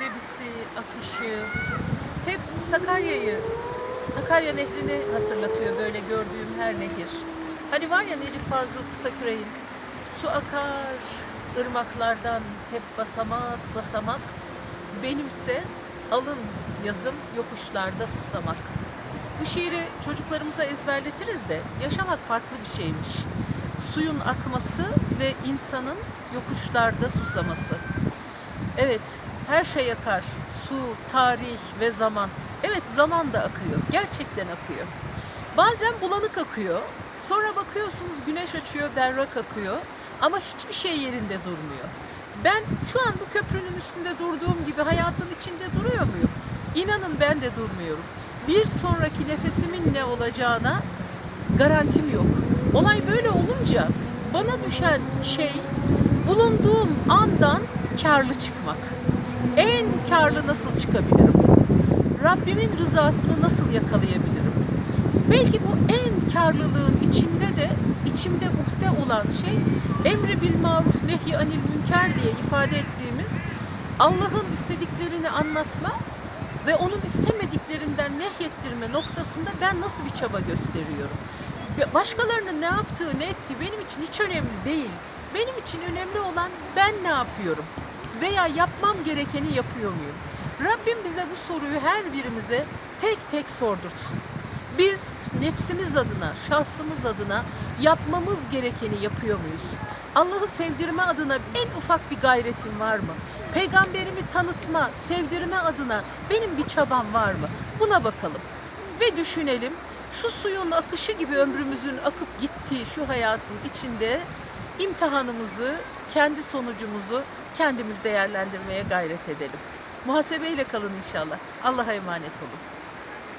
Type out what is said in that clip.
debisi, akışı hep Sakarya'yı, Sakarya Nehri'ni hatırlatıyor böyle gördüğüm her nehir. Hani var ya Necip Fazıl Kısaküre'nin su akar ırmaklardan hep basamak basamak benimse alın yazım yokuşlarda susamak. Bu şiiri çocuklarımıza ezberletiriz de yaşamak farklı bir şeymiş. Suyun akması ve insanın yokuşlarda susaması. Evet, her şey akar. Su, tarih ve zaman. Evet, zaman da akıyor. Gerçekten akıyor. Bazen bulanık akıyor. Sonra bakıyorsunuz güneş açıyor, berrak akıyor. Ama hiçbir şey yerinde durmuyor. Ben şu an bu köprünün üstünde durduğum gibi hayatın içinde duruyor muyum? İnanın ben de durmuyorum. Bir sonraki nefesimin ne olacağına garantim yok. Olay böyle olunca bana düşen şey bulunduğum andan karlı çıkmak. En karlı nasıl çıkabilirim? Rabbimin rızasını nasıl yakalayabilirim? Belki bu en karlılığın içinde de içimde muhte olan şey emri bil maruf nehy anil münker diye ifade ettiğimiz Allah'ın istediklerini anlatma ve onun istemediklerinden nehyettirme noktasında ben nasıl bir çaba gösteriyorum? Başkalarının ne yaptığı, ne ettiği benim için hiç önemli değil. Benim için önemli olan ben ne yapıyorum? Veya yapmam gerekeni yapıyor muyum? Rabbim bize bu soruyu her birimize tek tek sordurtsun. Biz nefsimiz adına, şahsımız adına yapmamız gerekeni yapıyor muyuz? Allah'ı sevdirme adına en ufak bir gayretim var mı? Peygamberimi tanıtma, sevdirme adına benim bir çabam var mı? Buna bakalım ve düşünelim. Şu suyun akışı gibi ömrümüzün akıp gittiği şu hayatın içinde imtihanımızı, kendi sonucumuzu kendimiz değerlendirmeye gayret edelim. Muhasebeyle kalın inşallah. Allah'a emanet olun.